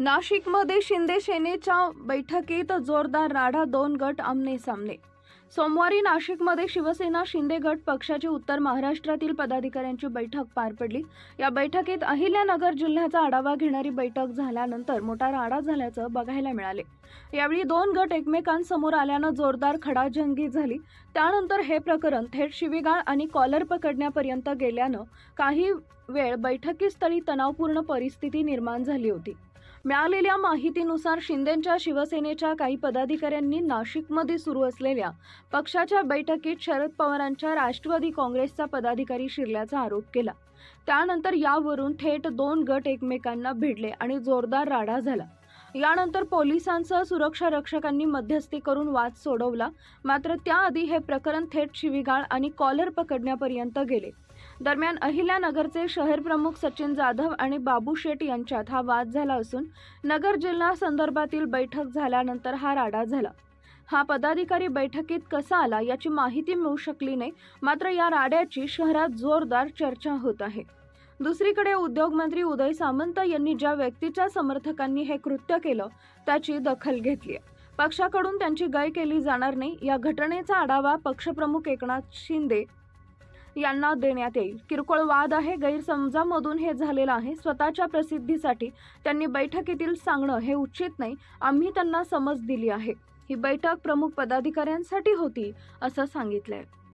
नाशिकमध्ये शिंदे सेनेच्या बैठकीत जोरदार राडा दोन गट आमने सामने. सोमवारी नाशिकमध्ये शिवसेना शिंदे गट पक्षाची उत्तर महाराष्ट्रातील पदाधिकाऱ्यांची बैठक पार पडली. या बैठकीत अहिल्यानगर जिल्ह्याचा आढावा घेणारी बैठक झाल्यानंतर मोठा राडा झाल्याचं बघायला मिळाले. यावेळी दोन गट एकमेकांसमोर आल्यानं जोरदार खडाजंगी झाली. त्यानंतर हे प्रकरण थेट शिवीगाळ आणि कॉलर पकडण्यापर्यंत गेल्यानं काही वेळ बैठकीस्थळी तणावपूर्ण परिस्थिती निर्माण झाली होती. मिळालेल्या माहितीनुसार शिंदेच्या शिवसेनेच्या काही पदाधिकाऱ्यांनी नाशिकमध्ये सुरू असलेल्या पक्षाच्या बैठकीत शरद पवारांच्या राष्ट्रवादी काँग्रेसचा पदाधिकारी शिरल्याचा आरोप केला. त्यानंतर यावरून थेट दोन गट एकमेकांना भिडले आणि जोरदार राडा झाला. यानंतर पोलिसांसह सुरक्षा रक्षकांनी मध्यस्थी करून वाद सोडवला. मात्र त्याआधी हे प्रकरण थेट शिवीगाळ आणि कॉलर पकडण्यापर्यंत गेले. दरम्यान अहिल्यानगरचे शहर प्रमुख सचिन जाधव आणि बाबू शेठ यांच्यात हा वाद झाला असून नगर जिल्हा संदर्भातील बैठक झाल्यानंतर हा राडा झाला. हा पदाधिकारी बैठकीत कसा आला याची माहिती मिळू शकली नाही मात्र या राड्याची शहरात जोरदार चर्चा होत आहे. दुसरीकडे उद्योगमंत्री उदय सामंत यांनी ज्या व्यक्तीच्या समर्थकांनी हे कृत्य केलं त्याची दखल घेतली आहे. पक्षाकडून त्यांची गय केली जाणार नाही या घटनेचा आढावा पक्षप्रमुख एकनाथ शिंदे यांना देण्यात येईल. किरकोळ वाद आहे गैरसमजामधून हे झालेलं आहे. स्वतःच्या प्रसिद्धीसाठी त्यांनी बैठकीतील सांगणं हे उचित नाही. आम्ही त्यांना समज दिली आहे. ही बैठक प्रमुख पदाधिकाऱ्यांसाठी होती असं सांगितलंय.